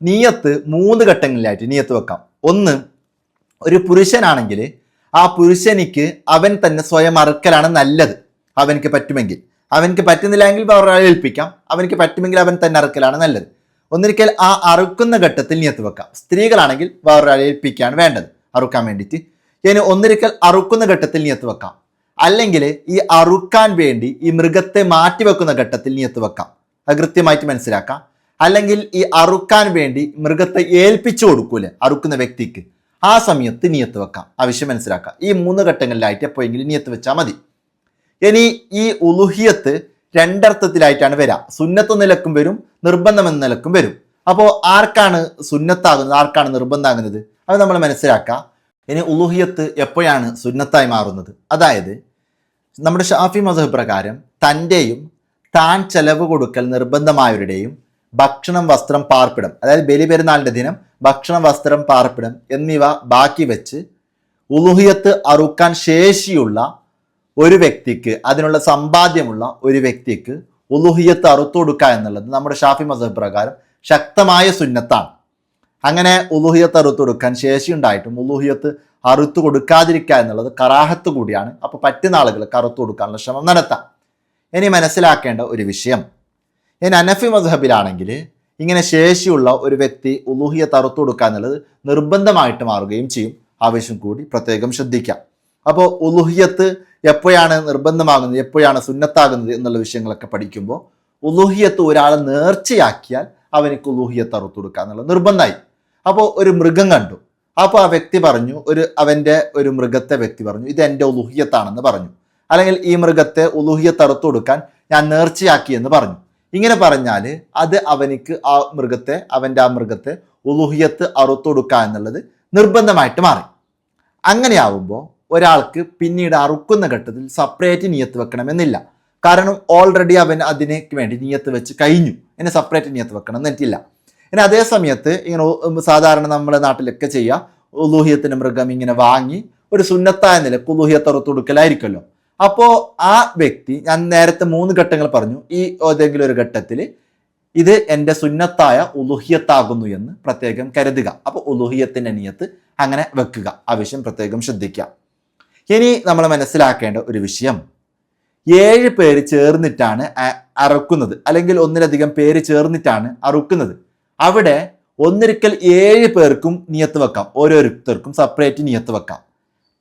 നിയത്ത് മൂന്ന് ഘട്ടങ്ങളിലായിട്ട് നിയത്ത് വെക്കാം. ഒന്ന് ഒരു പുരുഷനാണെങ്കിൽ ആ പുരുഷനിക്ക് അവൻ തന്നെ സ്വയം അറുക്കലാണ് നല്ലത്. അവനക്ക് പറ്റുമെങ്കിൽ. അവനക്ക് പറ്റുന്നില്ലെങ്കിൽ ഒരാളെ ഏൽപ്പിക്കാം. അവനക്ക് പറ്റുമെങ്കിൽ അവൻ തന്നെ അറുക്കലാണ് നല്ലത്. ഒന്നിരിക്കൽ ആ അറുക്കുന്ന ഘട്ടത്തിൽ നിയത്ത് വെക്കാം. സ്ത്രീകളാണെങ്കിൽ വേറൊരാളെ ഏൽപ്പിക്കുകയാണ് വേണ്ടത്. അറുക്കാൻ വേണ്ടിയിട്ട്. ഇനി ഒന്നിരിക്കൽ അറുക്കുന്ന ഘട്ടത്തിൽ നിയത്ത് വെക്കാം. അല്ലെങ്കിൽ ഈ അറുക്കാൻ വേണ്ടി ഈ മൃഗത്തെ മാറ്റി വെക്കുന്ന ഘട്ടത്തിൽ നിയത്ത് വെക്കാം. കൃത്യമായിട്ട് മനസ്സിലാക്കാം. അല്ലെങ്കിൽ ഈ അറുക്കാൻ വേണ്ടി മൃഗത്തെ ഏൽപ്പിച്ചു കൊടുക്കൂലേ അറുക്കുന്ന വ്യക്തിക്ക്. ആ സമയത്ത് നിയത്ത് വെക്കാം. ആവശ്യം മനസ്സിലാക്കാം. ഈ മൂന്ന് ഘട്ടങ്ങളിലായിട്ട് എപ്പോഴെങ്കിലും നിയത്ത് വെച്ചാൽ മതി. ഇനി ഈ ഉലുഹിയത്ത് രണ്ടർത്ഥത്തിലായിട്ടാണ് വരിക സുന്നത്ത് നിലക്കും വരും നിർബന്ധം എന്ന നിലക്കും വരും. അപ്പോൾ ആർക്കാണ് സുന്നത്താകുന്നത് ആർക്കാണ് നിർബന്ധമാകുന്നത് അത് നമ്മൾ മനസ്സിലാക്കാം. ഇനി ഉലുഹിയത്ത് എപ്പോഴാണ് സുന്നത്തായി മാറുന്നത്? അതായത് നമ്മുടെ ഷാഫി മസഹ് പ്രകാരം തന്റെയും താൻ ചെലവ് കൊടുക്കൽ നിർബന്ധമായവരുടെയും ഭക്ഷണം വസ്ത്രം പാർപ്പിടം. അതായത് ബലി പെരുന്നാളിന്റെ ദിനം ഭക്ഷണം വസ്ത്രം പാർപ്പിടം എന്നിവ ബാക്കി വെച്ച് ഉലുഹിയത്ത് അറുക്കാൻ ശേഷിയുള്ള ഒരു വ്യക്തിക്ക് അതിനുള്ള സമ്പാദ്യമുള്ള ഒരു വ്യക്തിക്ക് ഉലുഹിയത്ത് അറുത്തു കൊടുക്കുക എന്നുള്ളത് നമ്മുടെ ഷാഫി മസബ് പ്രകാരം ശക്തമായ സുന്നത്താണ്. അങ്ങനെ ഉലുഹിയത്ത് അറുത്തു കൊടുക്കാൻ ശേഷിയുണ്ടായിട്ടും ഉലുഹിയത്ത് അറുത്തു കൊടുക്കാതിരിക്കുക എന്നുള്ളത് കറാഹത്ത് കൂടിയാണ്. അപ്പോൾ പറ്റുന്ന ആളുകൾക്ക് അറുത്തു കൊടുക്കാനുള്ള ശ്രമം നടത്താം. ഇനി മനസ്സിലാക്കേണ്ട ഒരു വിഷയം. ഇനി അനഫി മസഹബിലാണെങ്കിൽ ഇങ്ങനെ ശേഷിയുള്ള ഒരു വ്യക്തി ഉലൂഹിയെ തറുത്തു കൊടുക്കുക എന്നുള്ളത് നിർബന്ധമായിട്ട് മാറുകയും ചെയ്യും. ആവശ്യം കൂടി പ്രത്യേകം ശ്രദ്ധിക്കാം. അപ്പോൾ ഉലൂഹിയത്ത് എപ്പോഴാണ് നിർബന്ധമാകുന്നത് എപ്പോഴാണ് സുന്നത്താകുന്നത് എന്നുള്ള വിഷയങ്ങളൊക്കെ പഠിക്കുമ്പോൾ ഉലൂഹിയത്ത് ഒരാളെ നേർച്ചയാക്കിയാൽ അവനിക്ക് ഉലുഹിയത്ത് അറുത്തു കൊടുക്കുക എന്നുള്ളത് നിർബന്ധമായി. അപ്പോൾ ഒരു മൃഗം കണ്ടു. അപ്പോൾ ആ വ്യക്തി പറഞ്ഞു ഒരു അവന്റെ ഒരു മൃഗത്തെ വ്യക്തി പറഞ്ഞു ഇത് എന്റെ ഉലൂഹിയത്താണെന്ന് പറഞ്ഞു. അല്ലെങ്കിൽ ഈ മൃഗത്തെ ഉലൂഹിയ തറുത്തു കൊടുക്കാൻ ഞാൻ നേർച്ചയാക്കി എന്ന് പറഞ്ഞു. ഇങ്ങനെ പറഞ്ഞാൽ അത് അവനിക്ക് ആ മൃഗത്തെ അവന്റെ ആ മൃഗത്തെ ഉലൂഹിയത്ത് അറുത്തു കൊടുക്കുക എന്നുള്ളത് നിർബന്ധമായിട്ട് മാറി. അങ്ങനെയാവുമ്പോൾ ഒരാൾക്ക് പിന്നീട് അറുക്കുന്ന ഘട്ടത്തിൽ സെപ്പറേറ്റ് നിയത്ത് വെക്കണമെന്നില്ല. കാരണം ഓൾറെഡി അവൻ അതിനേക്ക് വേണ്ടി നിയത്ത് വെച്ച് കഴിഞ്ഞു. എന്നെ സെപ്പറേറ്റ് നിയത്ത് വെക്കണം എന്നിട്ടില്ല ഇനി അതേ സമയത്ത് ഇങ്ങനെ സാധാരണ നമ്മുടെ നാട്ടിലൊക്കെ ചെയ്യുക ഉലൂഹിയത്തിന്റെ മൃഗം ഇങ്ങനെ വാങ്ങി ഒരു സുന്നത്തായ നിലയ്ക്ക് ഉലൂഹിയത്ത് അറുത്തു കൊടുക്കലായിരിക്കുമല്ലോ അപ്പോൾ ആ വ്യക്തി ഞാൻ നേരത്തെ മൂന്ന് ഘട്ടങ്ങൾ പറഞ്ഞു ഈ ഏതെങ്കിലും ഒരു ഘട്ടത്തിൽ ഇത് എന്റെ സുന്നത്തായ ഉലുഹിയത്താകുന്നു എന്ന് പ്രത്യേകം കരുതുക. അപ്പോൾ ഉലുഹിയത്തിന്റെ നിയത്ത് അങ്ങനെ വെക്കുക. ആ വിഷയം പ്രത്യേകം ശ്രദ്ധിക്കുക. ഇനി നമ്മൾ മനസ്സിലാക്കേണ്ട ഒരു വിഷയം. ഏഴ് പേര് ചേർന്നിട്ടാണ് അറുക്കുന്നത്. അല്ലെങ്കിൽ ഒന്നിലധികം പേര് ചേർന്നിട്ടാണ് അറുക്കുന്നത്. അവിടെ ഒന്നിരിക്കൽ ഏഴ് പേർക്കും നിയത്ത് വെക്കാം. ഓരോരുത്തർക്കും സെപ്പറേറ്റ് നിയത്ത് വെക്കാം.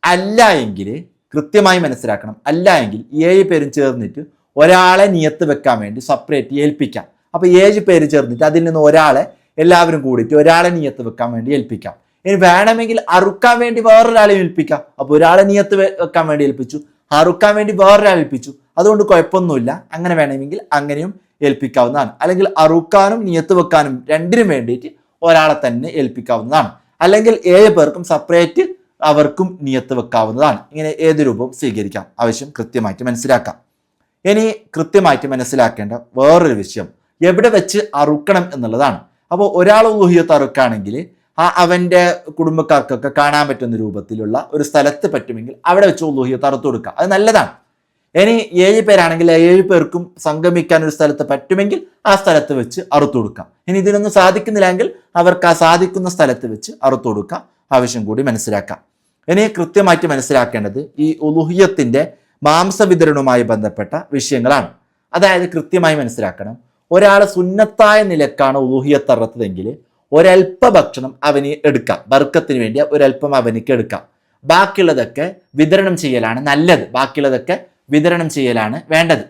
അല്ല എങ്കിൽ കൃത്യമായി മനസ്സിലാക്കണം. അല്ല എങ്കിൽ ഏഴ് പേരും ചേർന്നിട്ട് ഒരാളെ നിയത്ത് വെക്കാൻ വേണ്ടി സെപ്പറേറ്റ് ഏൽപ്പിക്കാം. അപ്പോൾ ഏഴ് പേര് ചേർന്നിട്ട് അതിൽ നിന്ന് ഒരാളെ എല്ലാവരും കൂടിയിട്ട് ഒരാളെ നിയത്ത് വെക്കാൻ വേണ്ടി ഏൽപ്പിക്കാം. ഇനി വേണമെങ്കിൽ അറുക്കാൻ വേണ്ടി വേറൊരാളെ ഏൽപ്പിക്കാം. അപ്പോൾ ഒരാളെ നിയത്ത് വെക്കാൻ വേണ്ടി ഏൽപ്പിച്ചു. അറുക്കാൻ വേണ്ടി വേറൊരാളെ ഏൽപ്പിച്ചു. അതുകൊണ്ട് കുഴപ്പമൊന്നുമില്ല. അങ്ങനെ വേണമെങ്കിൽ അങ്ങനെയും ഏൽപ്പിക്കാവുന്നതാണ്. അല്ലെങ്കിൽ അറുക്കാനും നിയത്ത് വെക്കാനും രണ്ടിനും വേണ്ടിയിട്ട് ഒരാളെ തന്നെ ഏൽപ്പിക്കാവുന്നതാണ്. അല്ലെങ്കിൽ ഏഴ് പേർക്കും സെപ്പറേറ്റ് അവർക്കും നിയത്ത് വെക്കാവുന്നതാണ്. ഇങ്ങനെ ഏത് രൂപവും സ്വീകരിക്കാം. ആവശ്യം കൃത്യമായിട്ട് മനസ്സിലാക്കാം. ഇനി കൃത്യമായിട്ട് മനസ്സിലാക്കേണ്ട വേറൊരു വിഷയം. എവിടെ വെച്ച് അറുക്കണം എന്നുള്ളതാണ്. അപ്പോൾ ഒരാൾ ഊഹിയത്ത് അറുക്കുകയാണെങ്കിൽ ആ അവന്റെ കുടുംബക്കാർക്കൊക്കെ കാണാൻ പറ്റുന്ന രൂപത്തിലുള്ള ഒരു സ്ഥലത്ത് പറ്റുമെങ്കിൽ അവിടെ വെച്ച് ഊഹിയത്ത് അറുത്തു കൊടുക്കുക. അത് നല്ലതാണ്. ഇനി ഏഴ് പേരാണെങ്കിൽ ഏഴ് പേർക്കും സംഗമിക്കാൻ ഒരു സ്ഥലത്ത് പറ്റുമെങ്കിൽ ആ സ്ഥലത്ത് വെച്ച് അറുത്തു കൊടുക്കാം. ഇനി ഇതിനൊന്നും സാധിക്കുന്നില്ലെങ്കിൽ അവർക്ക് ആ സാധിക്കുന്ന സ്ഥലത്ത് വെച്ച് അറുത്തു കൊടുക്കാം. ആവശ്യം കൂടി മനസ്സിലാക്കാം. ഇനി കൃത്യമായിട്ട് മനസ്സിലാക്കേണ്ടത് ഈ ഉലുഹിയത്തിന്റെ മാംസവിതരണവുമായി ബന്ധപ്പെട്ട വിഷയങ്ങളാണ്. അതായത് കൃത്യമായി മനസ്സിലാക്കണം. ഒരാൾ സുന്നത്തായ നിലക്കാണ് ഉലുഹിയത്ത് അറുത്തതെങ്കിൽ ഒരൽപ്പ ഭക്ഷണം അവന് എടുക്കാം. ബർക്കത്തിന് വേണ്ടി ഒരൽപ്പം അവനിക്ക് എടുക്കാം. ബാക്കിയുള്ളതൊക്കെ വിതരണം ചെയ്യലാണ് നല്ലത്. ബാക്കിയുള്ളതൊക്കെ വിതരണം ചെയ്യലാണ് വേണ്ടത്.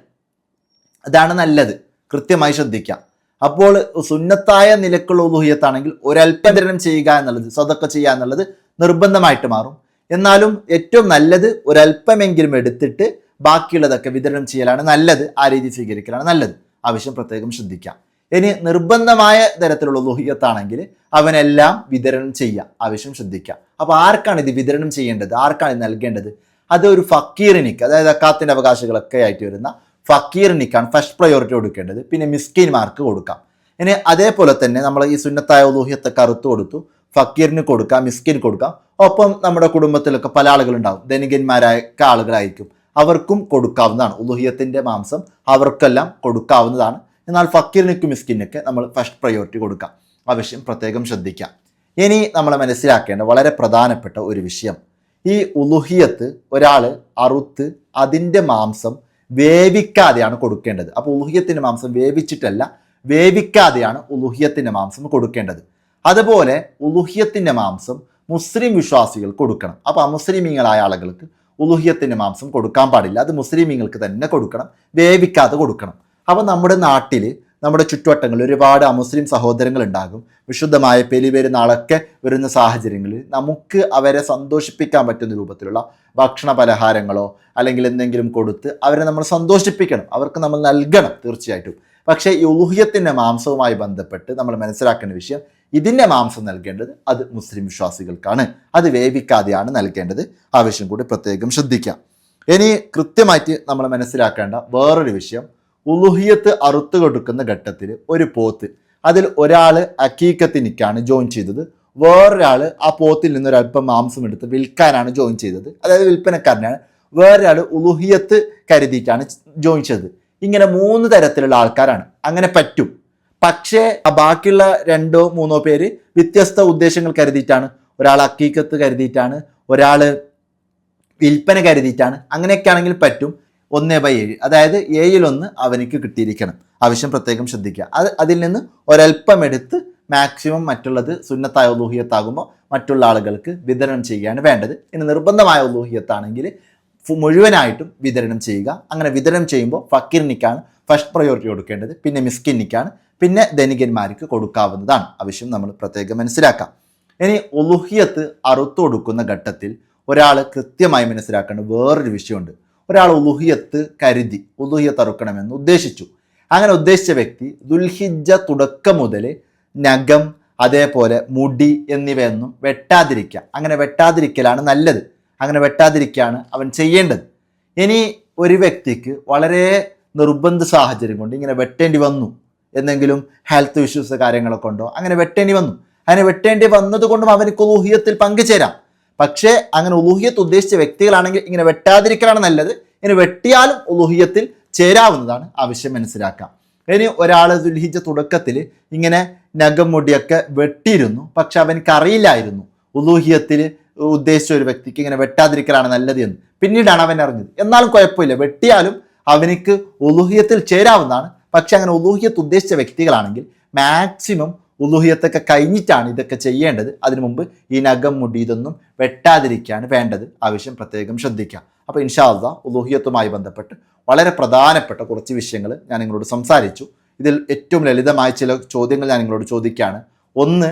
അതാണ് നല്ലത്. കൃത്യമായി ശ്രദ്ധിക്കാം. അപ്പോൾ സുന്നത്തായ നിലക്കുള്ള ഉലുഹിയത്താണെങ്കിൽ ഒരൽപ്പം വിതരണം ചെയ്യുക എന്നുള്ളത് സ്വതൊക്കെ ചെയ്യുക എന്നുള്ളത് നിർബന്ധമായിട്ട് മാറും. എന്നാലും ഏറ്റവും നല്ലത് ഒരല്പമെങ്കിലും എടുത്തിട്ട് ബാക്കിയുള്ളതൊക്കെ വിതരണം ചെയ്യലാണ് നല്ലത് ആ രീതി സ്വീകരിക്കലാണ് നല്ലത്. ആവശ്യം പ്രത്യേകം ശ്രദ്ധിക്കാം. ഇനി നിർബന്ധമായ തരത്തിലുള്ള ലോഹിയത്താണെങ്കിൽ അവനെല്ലാം വിതരണം ചെയ്യാം. ആവശ്യം ശ്രദ്ധിക്കാം. അപ്പോൾ ആർക്കാണ് ഇത് വിതരണം ചെയ്യേണ്ടത്? ആർക്കാണ് ഇത് നൽകേണ്ടത്? അത് ഒരു ഫക്കീറിനിക്ക് അതായത് അക്കാത്തിന്റെ അവകാശികളൊക്കെ ആയിട്ട് വരുന്ന ഫക്കീറിനിക്കാണ് ഫസ്റ്റ് പ്രയോറിറ്റി കൊടുക്കേണ്ടത്. പിന്നെ മിസ്കിന്മാർക്ക് കൊടുക്കാം. ഇനി അതേപോലെ തന്നെ നമ്മൾ ഈ സുന്നത്തായ ലോഹിയത്തെ കറുത്തു കൊടുത്തു. ഫക്കീറിന് കൊടുക്കാം മിസ്കിന് കൊടുക്കാം. ഒപ്പം നമ്മുടെ കുടുംബത്തിലൊക്കെ പല ആളുകളുണ്ടാവും. ധനികന്മാരായ ആളുകളായിരിക്കും. അവർക്കും കൊടുക്കാവുന്നതാണ്. ഉലുഹിയത്തിന്റെ മാംസം അവർക്കെല്ലാം കൊടുക്കാവുന്നതാണ്. എന്നാൽ ഫക്കീറിനൊക്കെ മിസ്കിനൊക്കെ നമ്മൾ ഫസ്റ്റ് പ്രയോറിറ്റി കൊടുക്കാം. ആവശ്യം പ്രത്യേകം ശ്രദ്ധിക്കാം. ഇനി നമ്മൾ മനസ്സിലാക്കേണ്ട വളരെ പ്രധാനപ്പെട്ട ഒരു വിഷയം. ഈ ഉലുഹിയത്ത് ഒരാൾ അറുത്ത് അതിന്റെ മാംസം വേവിക്കാതെയാണ് കൊടുക്കേണ്ടത്. അപ്പോൾ ഉലുഹിയത്തിന്റെ മാംസം വേവിച്ചിട്ടല്ല വേവിക്കാതെയാണ് ഉലുഹിയത്തിന്റെ മാംസം കൊടുക്കേണ്ടത്. അതുപോലെ ഉലുഹ്യത്തിന്റെ മാംസം മുസ്ലിം വിശ്വാസികൾ കൊടുക്കണം. അപ്പോൾ അമുസ്ലിമീങ്ങളായ ആളുകൾക്ക് ഉലുഹ്യത്തിന്റെ മാംസം കൊടുക്കാൻ പാടില്ല. അത് മുസ്ലിമീങ്ങൾക്ക് തന്നെ കൊടുക്കണം. വേവിക്കാതെ കൊടുക്കണം. അപ്പോൾ നമ്മുടെ നാട്ടിൽ നമ്മുടെ ചുറ്റുവട്ടങ്ങളിൽ ഒരുപാട് അമുസ്ലിം സഹോദരങ്ങൾ ഉണ്ടാകും. വിശുദ്ധമായ നാളൊക്കെ വരുന്ന സാഹചര്യങ്ങളിൽ നമുക്ക് അവരെ സന്തോഷിപ്പിക്കാൻ പറ്റുന്ന രൂപത്തിലുള്ള ഭക്ഷണ പലഹാരങ്ങളോ അല്ലെങ്കിൽ എന്തെങ്കിലും കൊടുത്ത് അവരെ നമ്മൾ സന്തോഷിപ്പിക്കണം. അവർക്ക് നമ്മൾ നൽകണം തീർച്ചയായിട്ടും. പക്ഷേ ഈ ഊഹ്യത്തിന്റെ മാംസവുമായി ബന്ധപ്പെട്ട് നമ്മൾ മനസ്സിലാക്കേണ്ട വിഷയം ഇതിന്റെ മാംസം നൽകേണ്ടത് അത് മുസ്ലിം വിശ്വാസികൾക്കാണ്. അത് വേവിക്കാതെയാണ് നൽകേണ്ടത്. ആവശ്യം കൂടി പ്രത്യേകം ശ്രദ്ധിക്കാം. ഇനി കൃത്യമായിട്ട് നമ്മൾ മനസ്സിലാക്കേണ്ട വേറൊരു വിഷയം. ഉലുഹിയത്ത് അറുത്ത് കൊടുക്കുന്ന ഘട്ടത്തിൽ ഒരു പോത്ത്. അതിൽ ഒരാൾ അക്കീക്കത്തിനിക്കാണ് ജോയിൻ ചെയ്തത്. വേറൊരാൾ ആ പോത്തിൽ നിന്ന് ഒരല്പം മാംസം എടുത്ത് വിൽക്കാനാണ് ജോയിൻ ചെയ്തത്. അതായത് വിൽപ്പനക്കാരനാണ്. വേറൊരാൾ ഉലുഹിയത്ത് കരുതിയിട്ടാണ് ജോയിൻ ചെയ്തത്. ഇങ്ങനെ മൂന്ന് തരത്തിലുള്ള ആൾക്കാരാണ്. അങ്ങനെ പറ്റും. പക്ഷേ ബാക്കിയുള്ള രണ്ടോ മൂന്നോ പേര് വ്യത്യസ്ത ഉദ്ദേശങ്ങൾ കരുതിയിട്ടാണ്. ഒരാൾ അക്കീക്കത്ത് കരുതിയിട്ടാണ് ഒരാൾ വിൽപ്പന കരുതിയിട്ടാണ്. അങ്ങനെയൊക്കെ ആണെങ്കിൽ പറ്റും. ഒന്നേ ബൈ ഏഴ്. അതായത് ഏഴിലൊന്ന് അവനിക്ക് കിട്ടിയിരിക്കണം. ആവശ്യം പ്രത്യേകം ശ്രദ്ധിക്കുക. അത് അതിൽ നിന്ന് ഒരല്പം എടുത്ത് മാക്സിമം മറ്റുള്ളത് സുന്നത്തായ ഉലൂഹിയത്താകുമ്പോൾ മറ്റുള്ള ആളുകൾക്ക് വിതരണം ചെയ്യുകയാണ് വേണ്ടത്. ഇനി നിർബന്ധമായ ഉലൂഹിയത്താണെങ്കിൽ മുഴുവനായിട്ടും വിതരണം ചെയ്യുക. അങ്ങനെ വിതരണം ചെയ്യുമ്പോൾ ഫക്കീറിനിക്കാണ് ഫസ്റ്റ് പ്രയോറിറ്റി കൊടുക്കേണ്ടത് പിന്നെ മിസ്കിന്നിക്കാണ് പിന്നെ ധനികന്മാർക്ക് കൊടുക്കാവുന്നതാണ്. ആവശ്യം നമ്മൾ പ്രത്യേകം മനസ്സിലാക്കാം. ഇനി ഉലുഹിയത്ത് അറുത്തു കൊടുക്കുന്ന ഘട്ടത്തിൽ ഒരാൾ കൃത്യമായി മനസ്സിലാക്കേണ്ട വേറൊരു വിഷയമുണ്ട്. ഒരാൾ ഉലുഹിയത്ത് കരുതി ഉലുഹിയത്ത് അറുക്കണമെന്ന് ഉദ്ദേശിച്ചു. അങ്ങനെ ഉദ്ദേശിച്ച വ്യക്തി ദുൽഹിജ തുടക്കം മുതൽ നഖം അതേപോലെ മുടി എന്നിവയൊന്നും വെട്ടാതിരിക്കുക. അങ്ങനെ വെട്ടാതിരിക്കലാണ് നല്ലത്. അങ്ങനെ വെട്ടാതിരിക്കുകയാണ് അവൻ ചെയ്യേണ്ടത്. ഇനി ഒരു വ്യക്തിക്ക് വളരെ നിർബന്ധ സാഹചര്യം കൊണ്ട് ഇങ്ങനെ വെട്ടേണ്ടി വന്നു എന്തെങ്കിലും ഹെൽത്ത് ഇഷ്യൂസ് കാര്യങ്ങളൊക്കെ ഉണ്ടോ? അങ്ങനെ വെട്ടേണ്ടി വന്നു. അങ്ങനെ വെട്ടേണ്ടി വന്നതുകൊണ്ടും അവനക്ക് ഉലൂഹിയത്തിൽ പങ്കുചേരാം. പക്ഷേ അങ്ങനെ ഉലൂഹിയത്ത് ഉദ്ദേശിച്ച വ്യക്തികളാണെങ്കിൽ ഇങ്ങനെ വെട്ടാതിരിക്കലാണ് നല്ലത്. ഇനി വെട്ടിയാലും ഉലൂഹിയത്തിൽ ചേരാവുന്നതാണ് ആവശ്യം മനസ്സിലാക്കാം. ഇനി ഒരാൾ ദുൽഹിജ തുടക്കത്തിൽ ഇങ്ങനെ നഖം മുടിയൊക്കെ വെട്ടിയിരുന്നു. പക്ഷെ അവനക്ക് അറിയില്ലായിരുന്നു ഉലൂഹിയത്തിൽ ഉദ്ദേശിച്ച ഒരു വ്യക്തിക്ക് ഇങ്ങനെ വെട്ടാതിരിക്കലാണ് നല്ലത് എന്ന്. പിന്നീടാണ് അവൻ അറിഞ്ഞത്. എന്നാലും കുഴപ്പമില്ല. വെട്ടിയാലും അവനിക്ക് ഉലൂഹിയത്തിൽ ചേരാവുന്നതാണ്. പക്ഷെ അങ്ങനെ ഉലൂഹിയത്ത് ഉദ്ദേശിച്ച വ്യക്തികളാണെങ്കിൽ മാക്സിമം ഉലൂഹിയത്തൊക്കെ കഴിഞ്ഞിട്ടാണ് ഇതൊക്കെ ചെയ്യേണ്ടത്. അതിനു മുമ്പ് ഈ നഖം മുടി ഇതൊന്നും വെട്ടാതിരിക്കുകയാണ് വേണ്ടത്. ആവശ്യം പ്രത്യേകം ശ്രദ്ധിക്കുക. അപ്പോൾ ഇൻഷാല്ല ഉലൂഹിയത്തുമായി ബന്ധപ്പെട്ട് വളരെ പ്രധാനപ്പെട്ട കുറച്ച് വിഷയങ്ങൾ ഞാൻ നിങ്ങളോട് സംസാരിച്ചു. ഇതിൽ ഏറ്റവും ലളിതമായ ചില ചോദ്യങ്ങൾ ഞാൻ നിങ്ങളോട് ചോദിക്കുകയാണ്. ഒന്ന്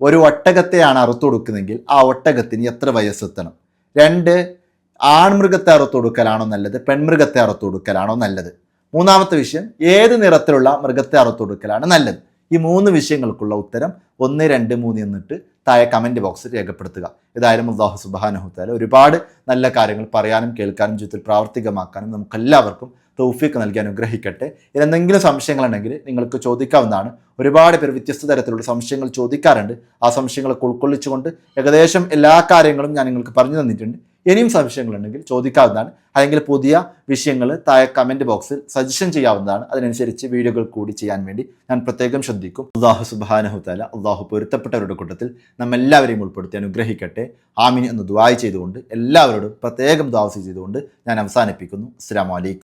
ഒരു ഒട്ടകത്തെയാണ് അറുത്തു കൊടുക്കുന്നതെങ്കിൽ ആ ഒട്ടകത്തിന് എത്ര വയസ്സെത്തണം? രണ്ട് ആൺമൃഗത്തെ അറുത്തൊടുക്കലാണോ നല്ലത്? പെൺമൃഗത്തെ അറുത്തൊടുക്കലാണോ നല്ലത്? മൂന്നാമത്തെ വിഷയം ഏത് നിറത്തിലുള്ള മൃഗത്തെ അറുത്തൊടുക്കലാണ് നല്ലത്? ഈ മൂന്ന് വിഷയങ്ങൾക്കുള്ള ഉത്തരം ഒന്ന് രണ്ട് മൂന്ന് എന്നിട്ട് താഴെ കമന്റ് ബോക്സിൽ രേഖപ്പെടുത്തുക. ഏതായാലും അള്ളാഹു സുബാനഹുത്താല ഒരുപാട് നല്ല കാര്യങ്ങൾ പറയാനും കേൾക്കാനും ജീവിതത്തിൽ പ്രാവർത്തികമാക്കാനും നമുക്കെല്ലാവർക്കും തൗഫീക്ക് നൽകി അനുഗ്രഹിക്കട്ടെ. ഇതിലെന്തെങ്കിലും സംശയങ്ങളുണ്ടെങ്കിൽ നിങ്ങൾക്ക് ചോദിക്കാവുന്നതാണ്. ഒരുപാട് പേർ വ്യത്യസ്ത തരത്തിലുള്ള സംശയങ്ങൾ ചോദിക്കാറുണ്ട്. ആ സംശയങ്ങളൊക്കെ ഉൾക്കൊള്ളിച്ചുകൊണ്ട് ഏകദേശം എല്ലാ കാര്യങ്ങളും ഞാൻ നിങ്ങൾക്ക് പറഞ്ഞു തന്നിട്ടുണ്ട്. ഇനിയും സംശയങ്ങളുണ്ടെങ്കിൽ ചോദിക്കാവുന്നതാണ്. അല്ലെങ്കിൽ പുതിയ വിഷയങ്ങൾ താഴെ കമന്റ് ബോക്സിൽ സജഷൻ ചെയ്യാവുന്നതാണ്. അതിനനുസരിച്ച് വീഡിയോകൾ കൂടി ചെയ്യാൻ വേണ്ടി ഞാൻ പ്രത്യേകം ശ്രദ്ധിക്കും. അള്ളാഹു സുബാനഹുത്താല അള്ളാഹു പൊരുത്തപ്പെട്ടവരുടെ കൂട്ടത്തിൽ നമ്മെല്ലാവരെയും ഉൾപ്പെടുത്തി അനുഗ്രഹിക്കട്ടെ. ആമീൻ എന്ന് ദ്വായ ചെയ്തുകൊണ്ട് എല്ലാവരോടും പ്രത്യേകം ദ്വാസി ചെയ്തുകൊണ്ട് ഞാൻ അവസാനിപ്പിക്കുന്നു. അസ്സാം വലൈക്കും